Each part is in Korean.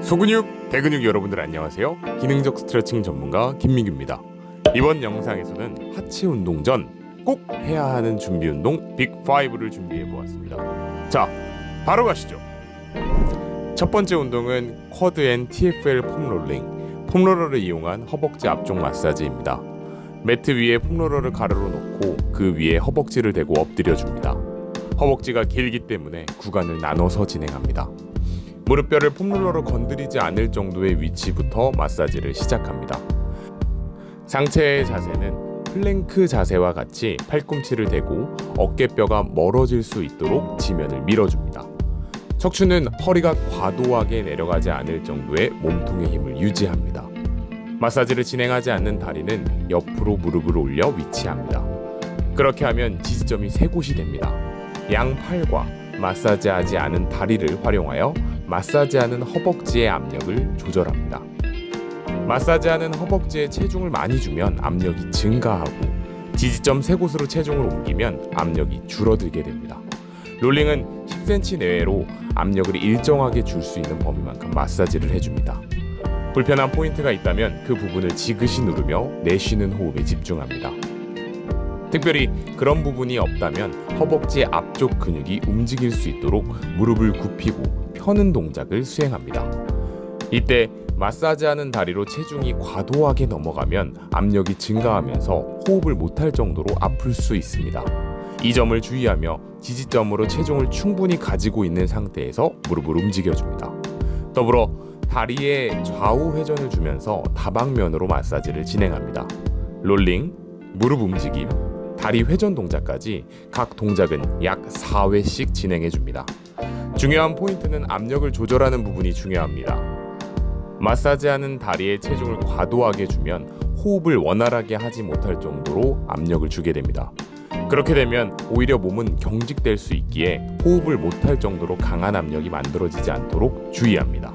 소근육, 대근육 여러분들 안녕하세요. 기능적 스트레칭 전문가 김민규입니다. 이번 영상에서는 하체 운동 전 꼭 해야 하는 준비 운동 빅5를 준비해 보았습니다. 자, 바로 가시죠. 첫 번째 운동은 쿼드 앤 TFL 폼롤링, 폼롤러를 이용한 허벅지 앞쪽 마사지입니다. 매트 위에 폼롤러를 가르러 놓고 그 위에 허벅지를 대고 엎드려 줍니다. 허벅지가 길기 때문에 구간을 나눠서 진행합니다. 무릎뼈를 폼롤러로 건드리지 않을 정도의 위치부터 마사지를 시작합니다. 상체의 자세는 플랭크 자세와 같이 팔꿈치를 대고 어깨뼈가 멀어질 수 있도록 지면을 밀어줍니다. 척추는 허리가 과도하게 내려가지 않을 정도의 몸통의 힘을 유지합니다. 마사지를 진행하지 않는 다리는 옆으로 무릎을 올려 위치합니다. 그렇게 하면 지지점이 세 곳이 됩니다. 양 팔과 마사지하지 않은 다리를 활용하여 마사지하는 허벅지의 압력을 조절합니다. 마사지하는 허벅지에 체중을 많이 주면 압력이 증가하고 지지점 세 곳으로 체중을 옮기면 압력이 줄어들게 됩니다. 롤링은 10cm 내외로 압력을 일정하게 줄 수 있는 범위만큼 마사지를 해줍니다. 불편한 포인트가 있다면 그 부분을 지그시 누르며 내쉬는 호흡에 집중합니다. 특별히 그런 부분이 없다면 허벅지 앞쪽 근육이 움직일 수 있도록 무릎을 굽히고 펴는 동작을 수행합니다. 이때 마사지하는 다리로 체중이 과도하게 넘어가면 압력이 증가하면서 호흡을 못할 정도로 아플 수 있습니다. 이 점을 주의하며 지지점으로 체중을 충분히 가지고 있는 상태에서 무릎을 움직여줍니다. 더불어 다리에 좌우 회전을 주면서 다방면으로 마사지를 진행합니다. 롤링, 무릎 움직임, 다리 회전 동작까지 각 동작은 약 4회씩 진행해 줍니다. 중요한 포인트는 압력을 조절하는 부분이 중요합니다. 마사지하는 다리에 체중을 과도하게 주면 호흡을 원활하게 하지 못할 정도로 압력을 주게 됩니다. 그렇게 되면 오히려 몸은 경직될 수 있기에 호흡을 못할 정도로 강한 압력이 만들어지지 않도록 주의합니다.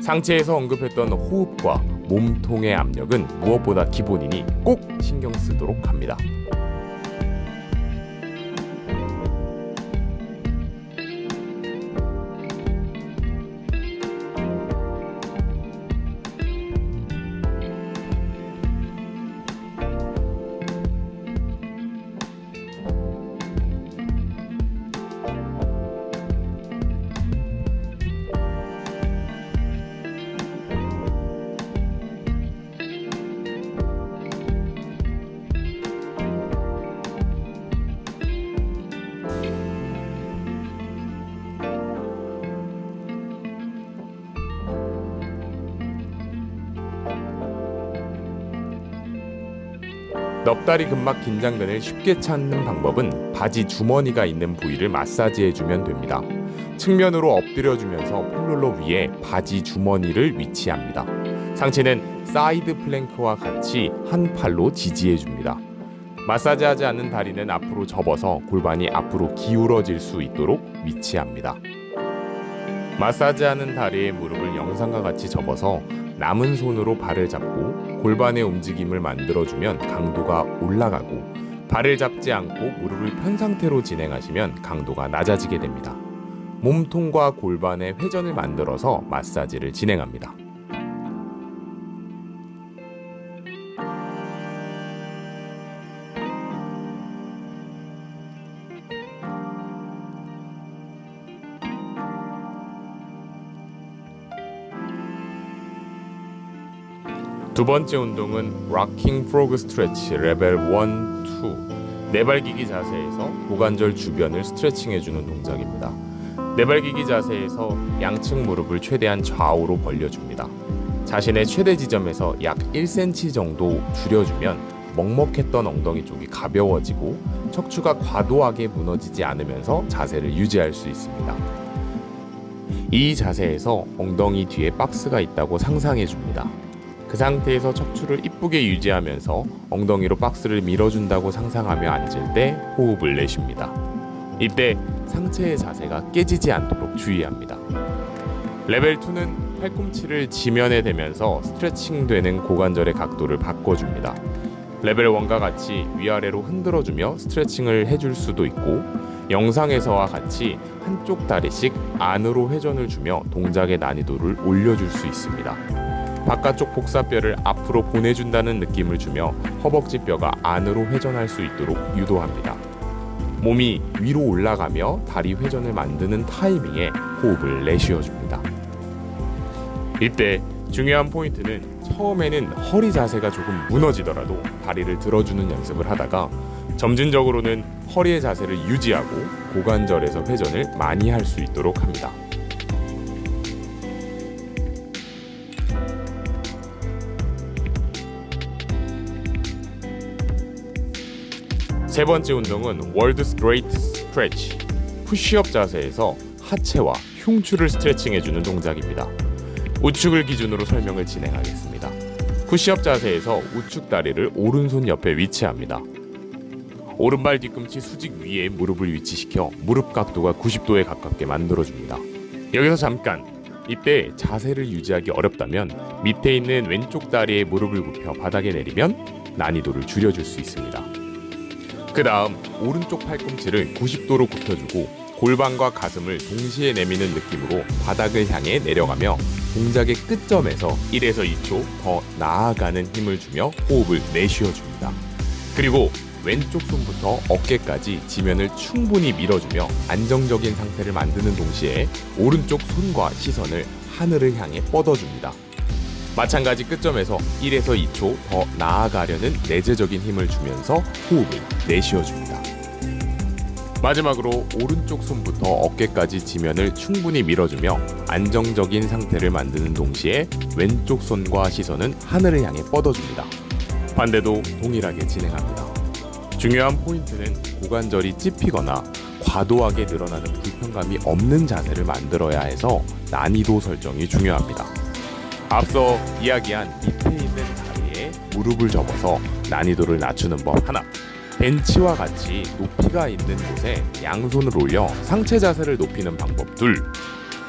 상체에서 언급했던 호흡과 몸통의 압력은 무엇보다 기본이니 꼭 신경 쓰도록 합니다. 넙다리 근막 긴장근을 쉽게 찾는 방법은 바지 주머니가 있는 부위를 마사지해주면 됩니다. 측면으로 엎드려주면서 폼롤러 위에 바지 주머니를 위치합니다. 상체는 사이드 플랭크와 같이 한 팔로 지지해줍니다. 마사지하지 않는 다리는 앞으로 접어서 골반이 앞으로 기울어질 수 있도록 위치합니다. 마사지하는 다리의 무릎을 영상과 같이 접어서 남은 손으로 발을 잡고 골반의 움직임을 만들어주면 강도가 올라가고 발을 잡지 않고 무릎을 편 상태로 진행하시면 강도가 낮아지게 됩니다. 몸통과 골반의 회전을 만들어서 마사지를 진행합니다. 두 번째 운동은 락킹 프로그 스트레치 레벨 1, 2 네발기기 자세에서 고관절 주변을 스트레칭 해주는 동작입니다. 네발기기 자세에서 양측 무릎을 최대한 좌우로 벌려줍니다. 자신의 최대 지점에서 약 1cm 정도 줄여주면 먹먹했던 엉덩이 쪽이 가벼워지고 척추가 과도하게 무너지지 않으면서 자세를 유지할 수 있습니다. 이 자세에서 엉덩이 뒤에 박스가 있다고 상상해 줍니다. 그 상태에서 척추를 이쁘게 유지하면서 엉덩이로 박스를 밀어준다고 상상하며 앉을 때 호흡을 내쉽니다. 이때 상체의 자세가 깨지지 않도록 주의합니다. 레벨 2는 팔꿈치를 지면에 대면서 스트레칭 되는 고관절의 각도를 바꿔줍니다. 레벨 1과 같이 위아래로 흔들어주며 스트레칭을 해줄 수도 있고 영상에서와 같이 한쪽 다리씩 안으로 회전을 주며 동작의 난이도를 올려줄 수 있습니다. 바깥쪽 복사뼈를 앞으로 보내준다는 느낌을 주며 허벅지 뼈가 안으로 회전할 수 있도록 유도합니다. 몸이 위로 올라가며 다리 회전을 만드는 타이밍에 호흡을 내쉬어줍니다. 이때 중요한 포인트는 처음에는 허리 자세가 조금 무너지더라도 다리를 들어주는 연습을 하다가 점진적으로는 허리의 자세를 유지하고 고관절에서 회전을 많이 할 수 있도록 합니다. 세 번째 운동은 월드 스트레이트 스트레치 푸시업 자세에서 하체와 흉추를 스트레칭해주는 동작입니다. 우측을 기준으로 설명을 진행하겠습니다. 푸시업 자세에서 우측 다리를 오른손 옆에 위치합니다. 오른발 뒤꿈치 수직 위에 무릎을 위치시켜 무릎 각도가 90도에 가깝게 만들어줍니다. 여기서 잠깐 이때 자세를 유지하기 어렵다면 밑에 있는 왼쪽 다리에 무릎을 굽혀 바닥에 내리면 난이도를 줄여줄 수 있습니다. 그 다음 오른쪽 팔꿈치를 90도로 굽혀주고 골반과 가슴을 동시에 내미는 느낌으로 바닥을 향해 내려가며 동작의 끝점에서 1에서 2초 더 나아가는 힘을 주며 호흡을 내쉬어줍니다. 그리고 왼쪽 손부터 어깨까지 지면을 충분히 밀어주며 안정적인 상태를 만드는 동시에 오른쪽 손과 시선을 하늘을 향해 뻗어줍니다. 마찬가지 끝점에서 1에서 2초 더 나아가려는 내재적인 힘을 주면서 호흡을 내쉬어줍니다. 마지막으로 오른쪽 손부터 어깨까지 지면을 충분히 밀어주며 안정적인 상태를 만드는 동시에 왼쪽 손과 시선은 하늘을 향해 뻗어줍니다. 반대도 동일하게 진행합니다. 중요한 포인트는 고관절이 찝히거나 과도하게 늘어나는 불편감이 없는 자세를 만들어야 해서 난이도 설정이 중요합니다. 앞서 이야기한 밑에 있는 다리에 무릎을 접어서 난이도를 낮추는 법 하나. 벤치와 같이 높이가 있는 곳에 양손을 올려 상체 자세를 높이는 방법 둘.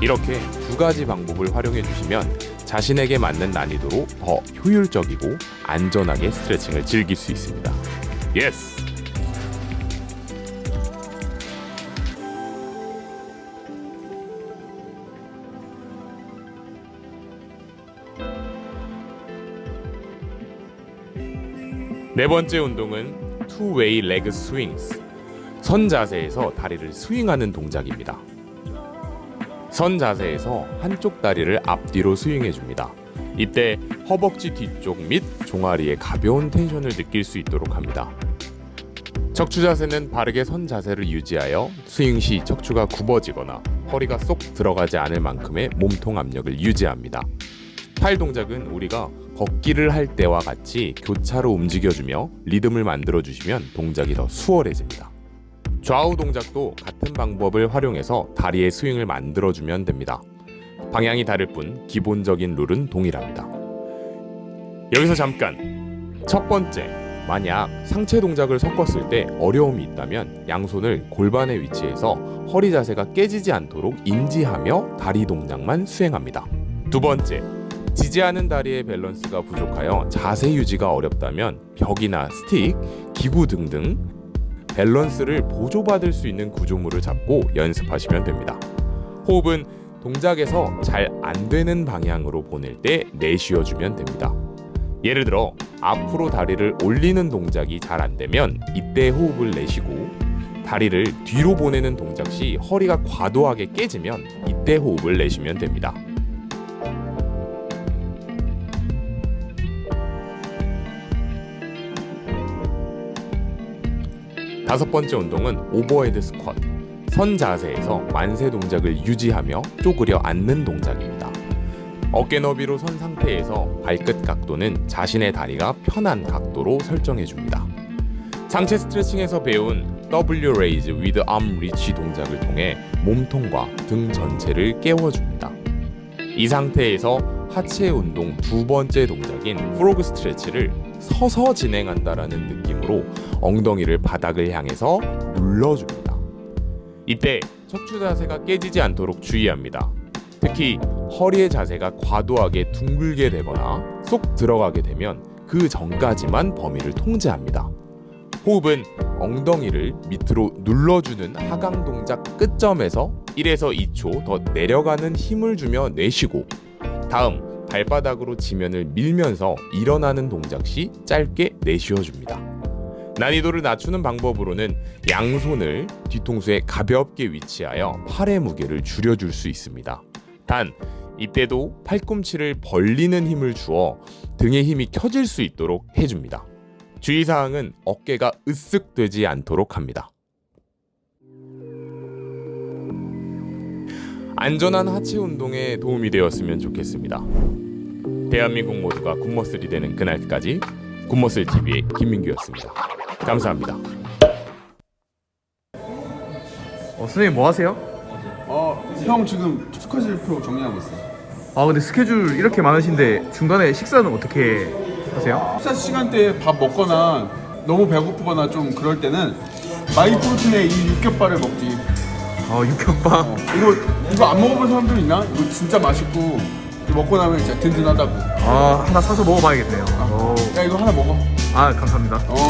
이렇게 두 가지 방법을 활용해 주시면 자신에게 맞는 난이도로 더 효율적이고 안전하게 스트레칭을 즐길 수 있습니다. 예스! 네 번째 운동은 투-웨이 레그 스윙스. 선 자세에서 다리를 스윙하는 동작입니다. 선 자세에서 한쪽 다리를 앞뒤로 스윙해 줍니다. 이때 허벅지 뒤쪽 및 종아리에 가벼운 텐션을 느낄 수 있도록 합니다. 척추 자세는 바르게 선 자세를 유지하여 스윙 시 척추가 굽어지거나 허리가 쏙 들어가지 않을 만큼의 몸통 압력을 유지합니다. 팔 동작은 우리가 걷기를 할 때와 같이 교차로 움직여주며 리듬을 만들어주시면 동작이 더 수월해집니다. 좌우 동작도 같은 방법을 활용해서 다리의 스윙을 만들어주면 됩니다. 방향이 다를 뿐 기본적인 룰은 동일합니다. 여기서 잠깐! 첫 번째, 만약 상체 동작을 섞었을 때 어려움이 있다면 양손을 골반의 위치에서 허리 자세가 깨지지 않도록 인지하며 다리 동작만 수행합니다. 두 번째, 지지하는 다리의 밸런스가 부족하여 자세 유지가 어렵다면 벽이나 스틱, 기구 등등 밸런스를 보조받을 수 있는 구조물을 잡고 연습하시면 됩니다. 호흡은 동작에서 잘 안 되는 방향으로 보낼 때 내쉬어주면 됩니다. 예를 들어 앞으로 다리를 올리는 동작이 잘 안 되면 이때 호흡을 내쉬고 다리를 뒤로 보내는 동작 시 허리가 과도하게 깨지면 이때 호흡을 내쉬면 됩니다. 다섯 번째 운동은 오버헤드 스쿼트. 선 자세에서 만세 동작을 유지하며 쪼그려 앉는 동작입니다. 어깨 너비로 선 상태에서 발끝 각도는 자신의 다리가 편한 각도로 설정해 줍니다. 상체 스트레칭에서 배운 W raise with arm reach 동작을 통해 몸통과 등 전체를 깨워줍니다. 이 상태에서 하체 운동 두 번째 동작인 프로그 스트레치를 서서 진행한다라는 느낌으로 엉덩이를 바닥을 향해서 눌러줍니다. 이때 척추 자세가 깨지지 않도록 주의합니다. 특히 허리의 자세가 과도하게 둥글게 되거나 쏙 들어가게 되면 그 전까지만 범위를 통제합니다. 호흡은 엉덩이를 밑으로 눌러주는 하강 동작 끝점에서 1에서 2초 더 내려가는 힘을 주며 내쉬고 다음 발바닥으로 지면을 밀면서 일어나는 동작 시 짧게 내쉬어 줍니다. 난이도를 낮추는 방법으로는 양손을 뒤통수에 가볍게 위치하여 팔의 무게를 줄여줄 수 있습니다. 단 이때도 팔꿈치를 벌리는 힘을 주어 등의 힘이 켜질 수 있도록 해줍니다. 주의사항은 어깨가 으쓱 되지 않도록 합니다. 안전한 하체 운동에 도움이 되었으면 좋겠습니다. 대한민국 모두가 굿머슬이 되는 그날까지 굿머슬 TV의 김민규였습니다. 감사합니다. 어, 선생님 뭐 하세요? 어, 형 지금 스케줄표 정리하고 있어. 아 근데 스케줄 이렇게 많으신데 중간에 식사는 어떻게 하세요? 식사 시간대에 밥 먹거나 너무 배고프거나 좀 그럴 때는 마이프로틴의 이 육겹발을 먹지. 아 육경빵 어, 이거 이거 안 먹어본 사람들 있나? 이거 진짜 맛있고 먹고 나면 진짜 든든하다고. 아 하나 사서 먹어봐야겠네요 오. 야 이거 하나 먹어. 아 감사합니다 어.